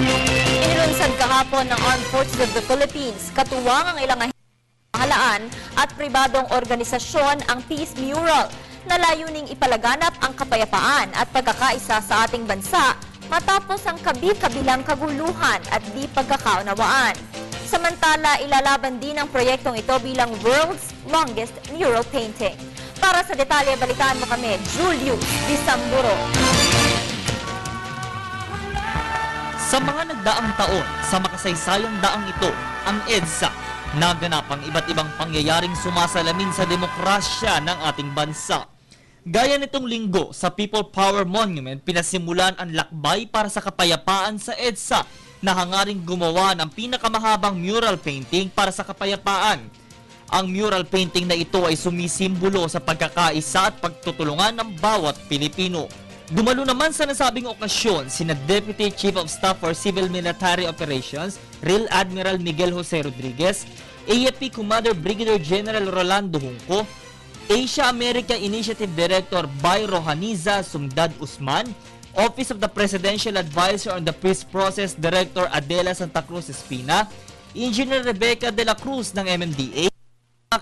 Inilunsad kahapon ng Armed Forces of the Philippines, katuwang ang ilang pamahalaan at pribadong organisasyon ang Peace Mural na layuning ipalaganap ang kapayapaan at pagkakaisa sa ating bansa matapos ang kabi-kabilang kaguluhan at di pagkakaunawaan. Samantala, ilalaban din ang proyektong ito bilang world's longest mural painting. Para sa detalye, balitaan mo kami, Julius Disamburo. Sa mga nagdaang taon, sa makasaysayang daang ito, ang EDSA, naganap ang iba't ibang pangyayaring sumasalamin sa demokrasya ng ating bansa. Gaya nitong linggo, sa People Power Monument, pinasimulan ang lakbay para sa kapayapaan sa EDSA na hangaring gumawa ng pinakamahabang mural painting para sa kapayapaan. Ang mural painting na ito ay sumisimbolo sa pagkakaisa at pagtutulungan ng bawat Pilipino. Dumalo naman sa nasabing okasyon sina Deputy Chief of Staff for Civil Military Operations, Real Admiral Miguel Jose Rodriguez, AFP Commander Brigadier General Rolando Junco, Asia America Initiative Director Bay Rohaniza Sumdad Usman, Office of the Presidential Advisor on the Peace Process Director Adela Santa Cruz Espina, Engineer Rebecca De La Cruz ng MMDA,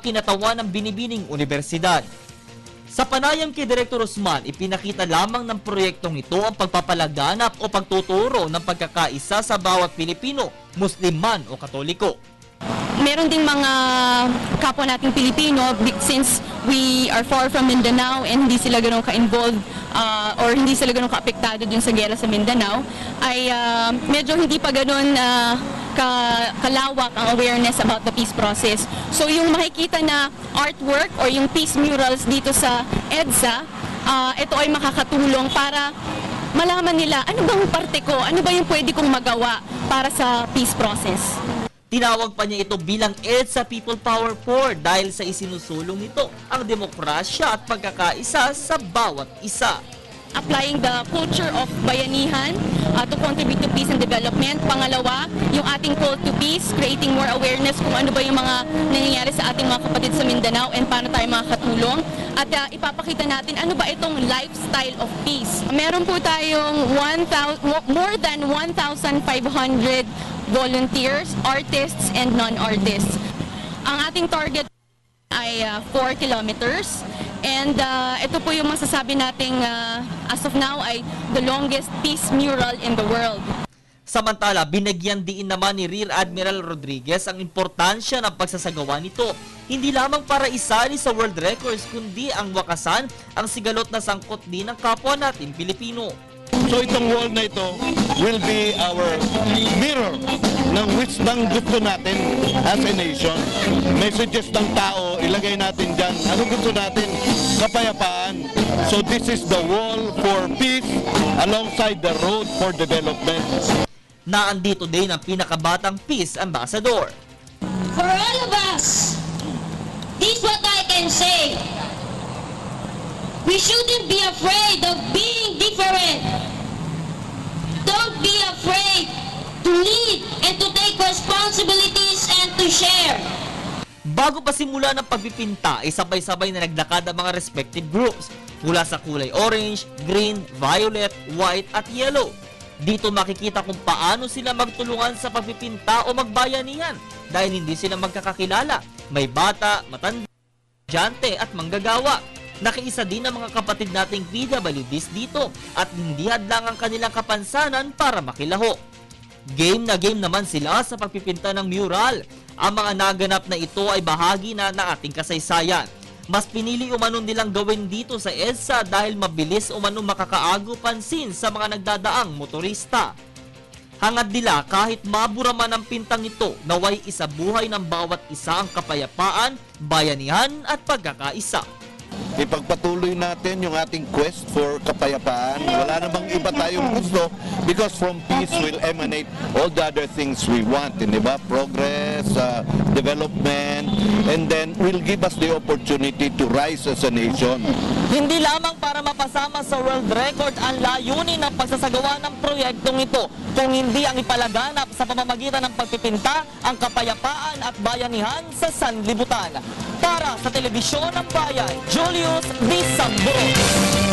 kinatawan ng Binibining Universidad. Sa panayam kay Director Usman, ipinakita lamang ng proyektong ito ang pagpapalaganap o pagtuturo ng pagkakaisa sa bawat Pilipino, Muslim man o Katoliko. meron ding mga kapwa nating Pilipino since we are far from Mindanao and hindi sila ganun ka-involved uh, or hindi sila ganun ka-apektado dun sa gera sa Mindanao ay uh, medyo hindi pa ganun uh, ka kalawak ang awareness about the peace process. So yung makikita na artwork or yung peace murals dito sa EDSA, uh, ito ay makakatulong para malaman nila ano bang parte ko, ano ba yung pwede kong magawa para sa peace process. Tinawag pa niya ito bilang EDSA People Power 4 dahil sa isinusulong nito ang demokrasya at pagkakaisa sa bawat isa. Applying the culture of bayanihan uh, to contribute to peace and development. Pangalawa, yung ating call to peace, creating more awareness kung ano ba yung mga nangyayari sa ating mga kapatid sa Mindanao and paano tayo makakatulong. At uh, ipapakita natin ano ba itong lifestyle of peace. Meron po tayong 1,000 more than 1,500 volunteers, artists, and non-artists. Ang ating target ay uh, 4 kilometers. And uh, ito po yung masasabi nating uh, as of now ay the longest peace mural in the world. Samantala, binagyan diin naman ni Rear Admiral Rodriguez ang importansya ng pagsasagawa nito. Hindi lamang para isali sa world records, kundi ang wakasan ang sigalot na sangkot din ng kapwa natin Pilipino. So itong wall na ito will be our mirror ng which ng gusto natin as a nation. Messages ng tao, ilagay natin dyan. Ano gusto natin? Kapayapaan. So this is the wall for peace alongside the road for development. Naandito din ang pinakabatang Peace Ambassador. For all of us, this what I can say. We shouldn't be afraid of being different. Don't be afraid to lead and to take responsibilities and to share. Bago pa simula ng pagpipinta, ay sabay-sabay na naglakad ang mga respective groups mula sa kulay orange, green, violet, white at yellow. Dito makikita kung paano sila magtulungan sa pagpipinta o magbayanihan dahil hindi sila magkakakilala. May bata, matanda, estudyante at manggagawa. Nakiisa din ang mga kapatid nating PWDs dito at hindi hadlang ang kanilang kapansanan para makilaho. Game na game naman sila sa pagpipinta ng mural. Ang mga naganap na ito ay bahagi na ng ating kasaysayan. Mas pinili umano nilang gawin dito sa EDSA dahil mabilis umano makakaago pansin sa mga nagdadaang motorista. Hangad nila kahit mabura man ang pintang ito, naway isabuhay ng bawat isa ang kapayapaan, bayanihan at pagkakaisa. Ipagpatuloy natin yung ating quest for kapayapaan. Wala namang iba tayong gusto because from peace will emanate all the other things we want, di ba? Progress, uh, development, and then will give us the opportunity to rise as a nation. Hindi lamang para mapasama sa world record ang layunin ng pagsasagawa ng proyektong ito, kung hindi ang ipalaganap sa pamamagitan ng pagpipinta ang kapayapaan at bayanihan sa sanlibutan. Para sa Telebisyon ng Bayan, años, mis.